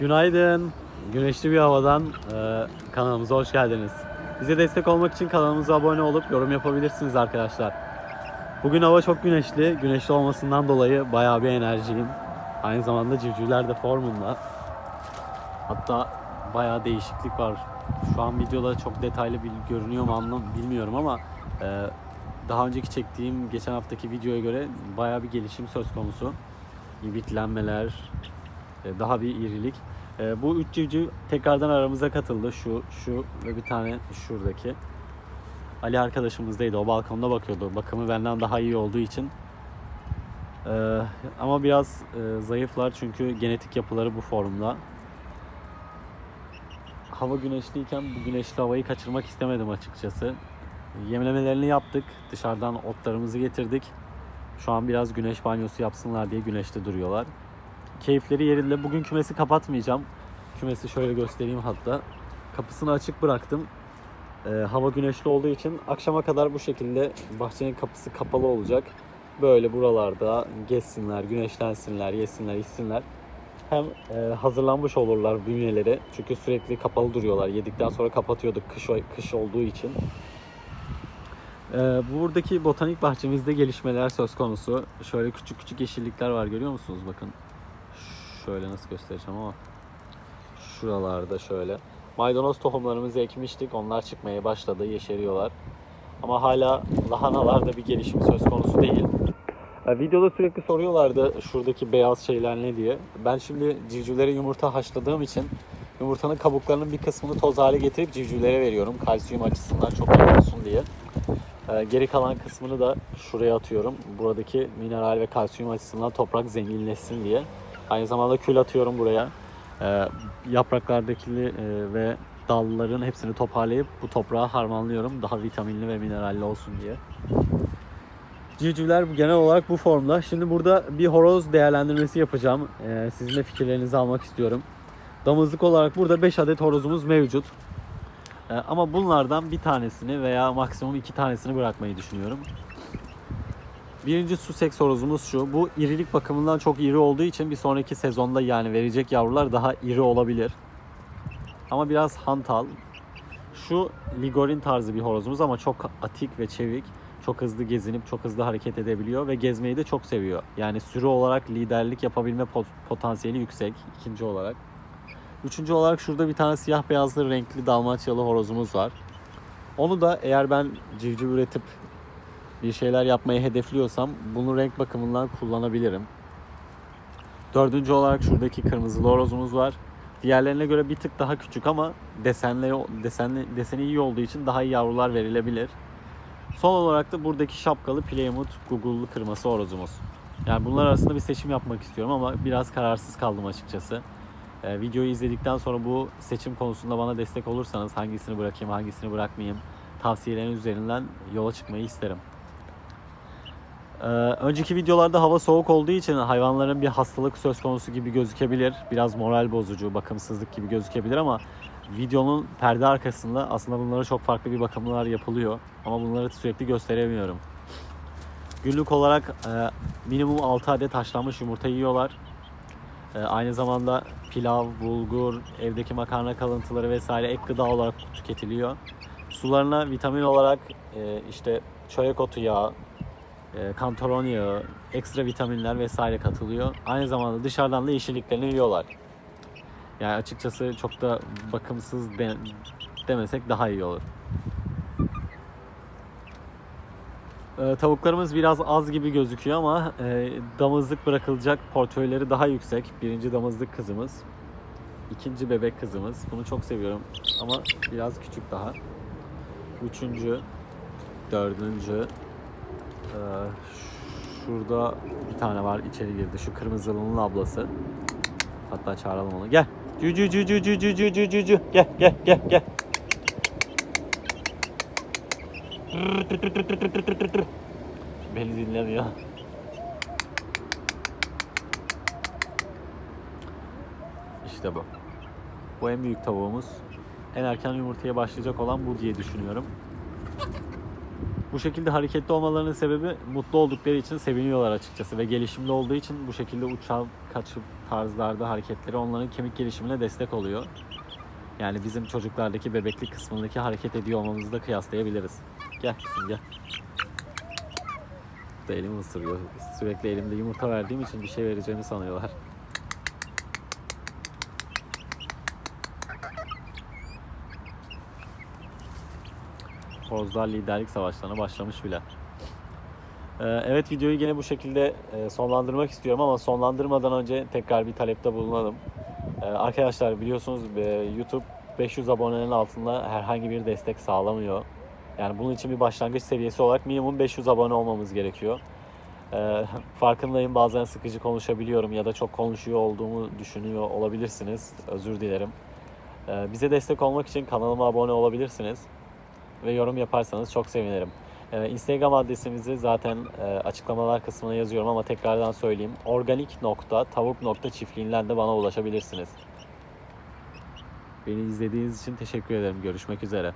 Günaydın. Güneşli bir havadan e, kanalımıza hoş geldiniz. Bize destek olmak için kanalımıza abone olup yorum yapabilirsiniz arkadaşlar. Bugün hava çok güneşli. Güneşli olmasından dolayı bayağı bir enerjiyim. Aynı zamanda civcivler de formunda. Hatta bayağı değişiklik var. Şu an videoda çok detaylı bil- görünüyor mu anlam bilmiyorum ama e, daha önceki çektiğim geçen haftaki videoya göre bayağı bir gelişim söz konusu. İbiklenmeler, daha bir irilik. E, Bu üç civciv tekrardan aramıza katıldı. Şu, şu ve bir tane şuradaki. Ali arkadaşımızdaydı. O balkonda bakıyordu. Bakımı benden daha iyi olduğu için. E, ama biraz e, zayıflar çünkü genetik yapıları bu formda. Hava güneşliyken bu güneşli havayı kaçırmak istemedim açıkçası. Yemlemelerini yaptık. Dışarıdan otlarımızı getirdik. Şu an biraz güneş banyosu yapsınlar diye güneşte duruyorlar. Keyifleri yerinde. Bugün kümesi kapatmayacağım. Kümesi şöyle göstereyim hatta. Kapısını açık bıraktım. Ee, hava güneşli olduğu için akşama kadar bu şekilde bahçenin kapısı kapalı olacak. Böyle buralarda gezsinler, güneşlensinler, yesinler, içsinler. Hem e, hazırlanmış olurlar bünyeleri. Çünkü sürekli kapalı duruyorlar. Yedikten sonra kapatıyorduk kış, kış olduğu için. Ee, buradaki botanik bahçemizde gelişmeler söz konusu. Şöyle küçük küçük yeşillikler var görüyor musunuz? Bakın. Şöyle nasıl göstereceğim ama. Şuralarda şöyle. Maydanoz tohumlarımızı ekmiştik. Onlar çıkmaya başladı. Yeşeriyorlar. Ama hala lahanalarda bir gelişim söz konusu değil. Videoda sürekli soruyorlardı şuradaki beyaz şeyler ne diye. Ben şimdi civcivlere yumurta haşladığım için yumurtanın kabuklarının bir kısmını toz hale getirip civcivlere veriyorum. Kalsiyum açısından çok iyi olsun diye. Geri kalan kısmını da şuraya atıyorum. Buradaki mineral ve kalsiyum açısından toprak zenginleşsin diye. Aynı zamanda kül atıyorum buraya. Ee, Yapraklardaki e, ve dalların hepsini toparlayıp bu toprağa harmanlıyorum. Daha vitaminli ve mineralli olsun diye. Civcivler genel olarak bu formda. Şimdi burada bir horoz değerlendirmesi yapacağım. Ee, sizin de fikirlerinizi almak istiyorum. Damızlık olarak burada 5 adet horozumuz mevcut. Ee, ama bunlardan bir tanesini veya maksimum iki tanesini bırakmayı düşünüyorum. Birinci Sussex horozumuz şu. Bu irilik bakımından çok iri olduğu için bir sonraki sezonda yani verecek yavrular daha iri olabilir. Ama biraz hantal. Şu Ligorin tarzı bir horozumuz ama çok atik ve çevik. Çok hızlı gezinip çok hızlı hareket edebiliyor ve gezmeyi de çok seviyor. Yani sürü olarak liderlik yapabilme pot- potansiyeli yüksek ikinci olarak. Üçüncü olarak şurada bir tane siyah beyazlı renkli dalmaçyalı horozumuz var. Onu da eğer ben civciv üretip bir şeyler yapmayı hedefliyorsam bunu renk bakımından kullanabilirim. Dördüncü olarak şuradaki kırmızılı horozumuz var. Diğerlerine göre bir tık daha küçük ama desenli, desenli, deseni iyi olduğu için daha iyi yavrular verilebilir. Son olarak da buradaki şapkalı Plymouth Google'lu kırması horozumuz. Yani bunlar arasında bir seçim yapmak istiyorum ama biraz kararsız kaldım açıkçası. Ee, videoyu izledikten sonra bu seçim konusunda bana destek olursanız hangisini bırakayım, hangisini bırakmayayım tavsiyeleriniz üzerinden yola çıkmayı isterim. Ee, önceki videolarda hava soğuk olduğu için hayvanların bir hastalık söz konusu gibi gözükebilir. Biraz moral bozucu, bakımsızlık gibi gözükebilir ama videonun perde arkasında aslında bunlara çok farklı bir bakımlar yapılıyor. Ama bunları sürekli gösteremiyorum. Günlük olarak e, minimum 6 adet haşlanmış yumurta yiyorlar. E, aynı zamanda pilav, bulgur, evdeki makarna kalıntıları vesaire ek gıda olarak tüketiliyor. Sularına vitamin olarak e, işte çörek otu yağı, e, ekstra vitaminler vesaire katılıyor. Aynı zamanda dışarıdan da yeşilliklerini yiyorlar. Yani açıkçası çok da bakımsız de- demesek daha iyi olur. Ee, tavuklarımız biraz az gibi gözüküyor ama e, damızlık bırakılacak portföyleri daha yüksek. Birinci damızlık kızımız. ikinci bebek kızımız. Bunu çok seviyorum ama biraz küçük daha. Üçüncü, dördüncü. Ee, şurada bir tane var içeri girdi. Şu kırmızılının ablası. Hatta çağıralım onu. Gel. Cücü cücü cücü cücü cücü. Gel gel gel gel. Beni dinlemiyor. İşte bu. Bu en büyük tavuğumuz. En erken yumurtaya başlayacak olan bu diye düşünüyorum. Bu şekilde hareketli olmalarının sebebi mutlu oldukları için seviniyorlar açıkçası ve gelişimde olduğu için bu şekilde uçan kaçıp tarzlarda hareketleri onların kemik gelişimine destek oluyor. Yani bizim çocuklardaki bebeklik kısmındaki hareket ediyor olmamızı da kıyaslayabiliriz. Gel kızım gel. Da elimi ısırıyor. Sürekli elimde yumurta verdiğim için bir şey vereceğimi sanıyorlar. Horozlar liderlik savaşlarına başlamış bile. Ee, Evet videoyu gene bu şekilde e, sonlandırmak istiyorum ama sonlandırmadan önce tekrar bir talepte bulunalım. Ee, Arkadaşlar biliyorsunuz e, YouTube 500 abonenin altında herhangi bir destek sağlamıyor. Yani bunun için bir başlangıç seviyesi olarak minimum 500 abone olmamız gerekiyor. Ee, Farkındayım bazen sıkıcı konuşabiliyorum ya da çok konuşuyor olduğumu düşünüyor olabilirsiniz. Özür dilerim. Bize destek olmak için kanalıma abone olabilirsiniz ve yorum yaparsanız çok sevinirim. Ee, Instagram adresimizi zaten e, açıklamalar kısmına yazıyorum ama tekrardan söyleyeyim. Organik.tavuk.çiftliğinden de bana ulaşabilirsiniz. Beni izlediğiniz için teşekkür ederim. Görüşmek üzere.